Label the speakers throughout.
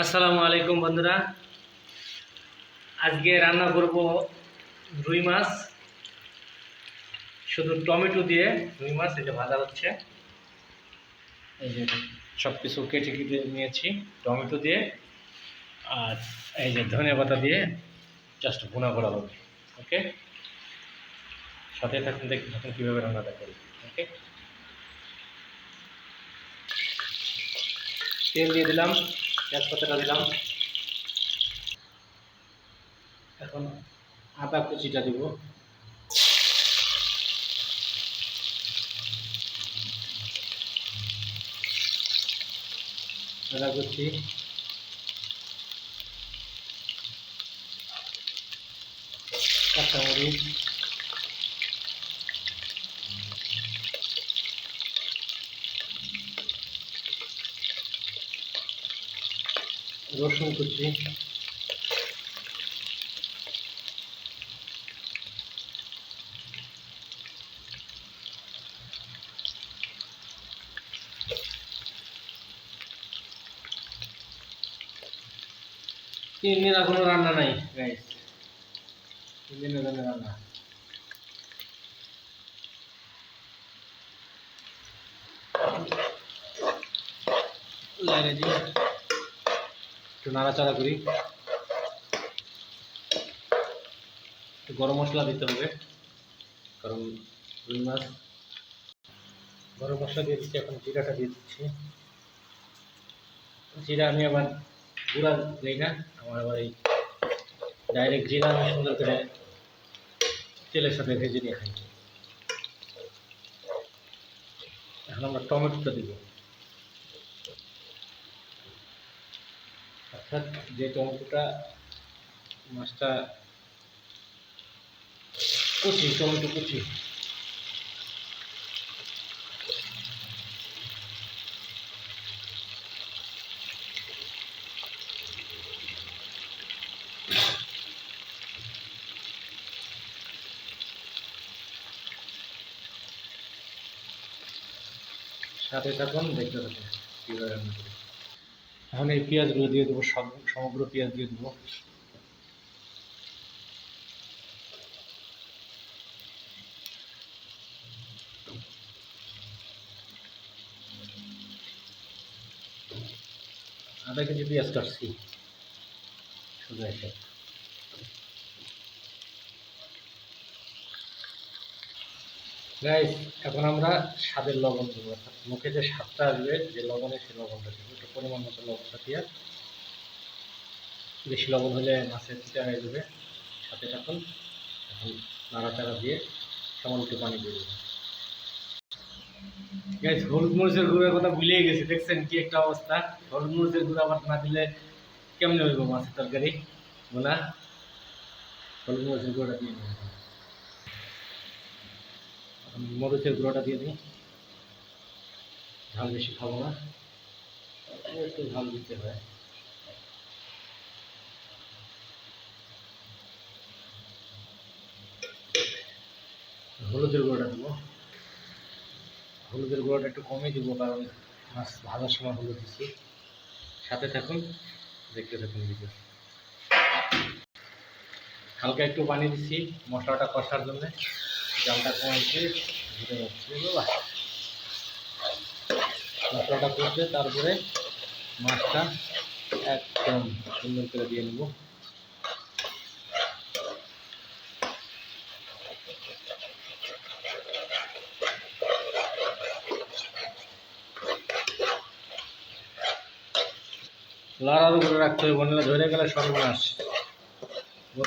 Speaker 1: আসসালামু আলাইকুম বন্ধুরা। আজকে রান্না করব রুই মাছ। শুধু টমেটো দিয়ে রুই মাছ এটা ভাজা হচ্ছে। এই যে সব কিছু কেটে কেটে নিয়েছি, টমেটো দিয়ে। আর এই যে ধনে পাতা দিয়ে জাস্ট ভুনা করা হবে ওকে সাথে থাকুন দেখি থাকুন কীভাবে রান্নাটা করি ওকে তেল দিয়ে দিলাম। তেজপাতাটা দিলাম। এখন আদা কুচিটা দিব। আদা কুচি। কাঁচামরিচ। রসুন কুচি তিন দিন এখনও রান্না নাই। গাইস তিন দিনের জন্য রান্না। লাইনে দিয়ে একটু নাড়াচাড়া করি। একটু গরম মশলা দিতে হবে, কারণ রুই মাছ গরম মশলা দিয়ে দিচ্ছি, এখন জিরাটা দিয়ে দিচ্ছি। জিরা আমি আবার গুঁড়া দিই না, আমার আবার এই ডাইরেক্ট জিরা আমি সুন্দর করে তেলের সাথে ভেজে নিয়ে খাই। এখন আমরা টমেটোটা দিব। অর্থাৎ যে টমেটোটা মাছটা কুচি টমেটো কুচি। সাথে থাকুন দেখতে থাকুন কীভাবে এখন এই পেঁয়াজগুলো দিয়ে দেবো সমগ্র পেঁয়াজ দিয়ে দেবো। আধা কেজি পেঁয়াজ কাটছি। শুধু এসে। গাইস এখন আমরা স্বাদের লবণ দেবো। অর্থাৎ মুখে যে স্বাদটা আসবে, যে লবণে সে লবণটা দেবো। একটু পরিমাণ মতো লবণটা দিয়ে বেশি লবণ হলে মাছের চিটা হয়ে যাবে। সাথে থাকুন এখন নাড়াচাড়া দিয়ে সামান্য একটু পানি দিয়ে দেবো। গাইস হলুদ মরিচের গুঁড়োর কথা ভুলেই গেছি। দেখছেন কি একটা অবস্থা? হলুদ মরিচের গুঁড়ো আবার না দিলে কেমনে হইব মাছের তরকারি? বোনা? হলুদ মরিচের গুঁড়োটা দিয়ে মরিচের গুঁড়োটা দিয়ে দিই। ঝাল বেশি খাব না। একটু ঝাল দিতে হয়। হলুদের গুঁড়োটা দেবো। হলুদের গুঁড়োটা একটু কমই দিব, কারণ মাছ ভাজার সময় হলুদ দিচ্ছি সাথে থাকুন, দেখতে থাকুন ভিডিও। হালকা একটু পানি দিচ্ছি মশলাটা কষার জন্য। জালটা কমাইছে ঘুরে যাচ্ছে মশলাটা করতে তারপরে মাছটা একদম সুন্দর করে দিয়ে নেব। লাড়ার উপরে রাখতে হবে, বন্ধুরা, ধরে গেলে সর্বনাশ।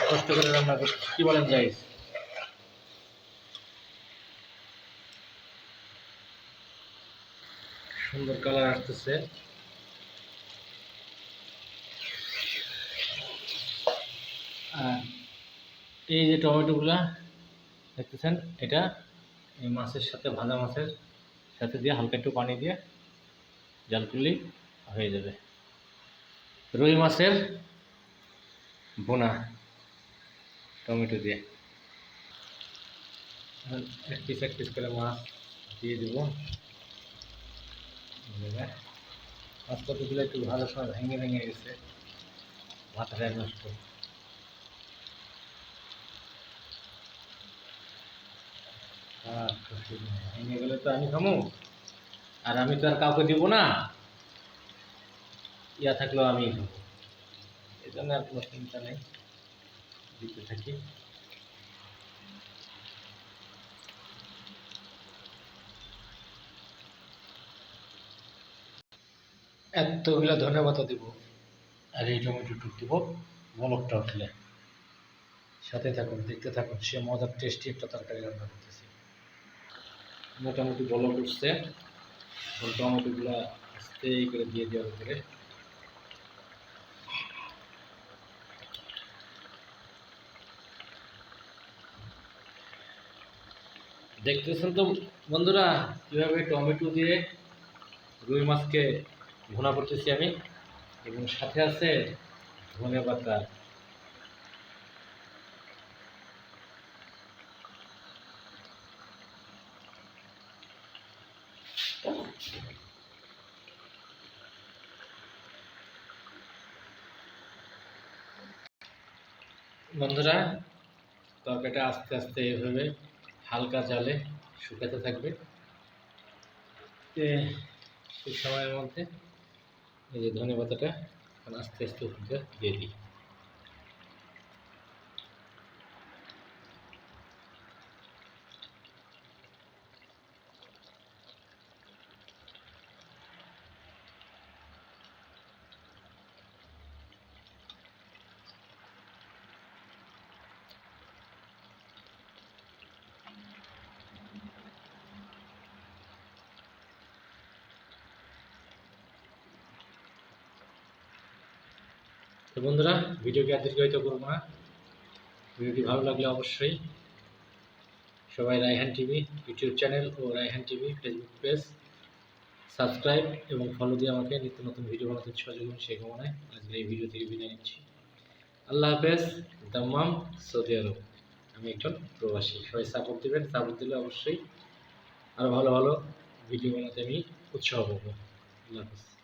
Speaker 1: কষ্ট করে রান্না করতে কি বলেন যাই সুন্দর কালার আসতেছে। আর এই যে টমেটোগুলা, দেখতেছেন, এটা এই মাছের সাথে, ভাজা মাছের সাথে দিয়ে হালকা একটু পানি দিয়ে জাল হয়ে যাবে। রুই মাছের বোনা টমেটো দিয়ে। এক পিস এক পিস করে মাছ দিয়ে দেবো। এভাবে একটু ভালো সময় ভেঙে ভেঙে গেছে। নষ্ট। ভেঙে গেলে তো আমি খামু। আর আমি তো আর কাউকে দিব না। ইয়া থাকলেও আমি খাব। এই জন্য আর কোনো চিন্তা নেই। দিতে থাকি। এতগুলো ধন্যবাদ দিব। আর এই টমেটো টুক দিব বলকটা উঠলে। সাথে থাকুন, দেখতে থাকুন, সে মজার টেস্টি একটা তরকারি রান্না করতেছি। মোটামুটি বলক উঠছে। টমেটোগুলো আস্তে করে দিয়ে দেওয়ার পরে দেখতেছেন তো বন্ধুরা, কীভাবে টমেটো দিয়ে রুই মাছকে ভুনা করতেছি আমি। এবং সাথে আছে ধনে পাতা বন্ধুরা, তরকারিটা আস্তে আস্তে এভাবে হালকা জালে শুকাতে থাকবে। সেই সময়ের মধ্যে এই যে ধনে পাতাটা এখন আস্তে আস্তে উপরে দিয়ে দিই তো বন্ধুরা, ভিডিওকে আর দীর্ঘায়িত করব না। ভিডিওটি ভালো লাগলে অবশ্যই সবাই রায়হান টিভি ইউটিউব চ্যানেল ও Raihan TV Facebook page subscribe এবং ফলো দিয়ে আমাকে নিত্য নতুন ভিডিও বানাতে সহযোগ করুন সেই কামনায় আজকের এই ভিডিও থেকে বিদায় নিচ্ছি। আল্লাহ হাফেজ, দাম্মাম সৌদি আরব। আমি একজন প্রবাসী, সবাই সাপোর্ট দেবেন সাপোর্ট দিলে অবশ্যই আরও ভালো ভালো ভিডিও বানাতে আমি উৎসাহ পাবো। আল্লাহ হাফেজ।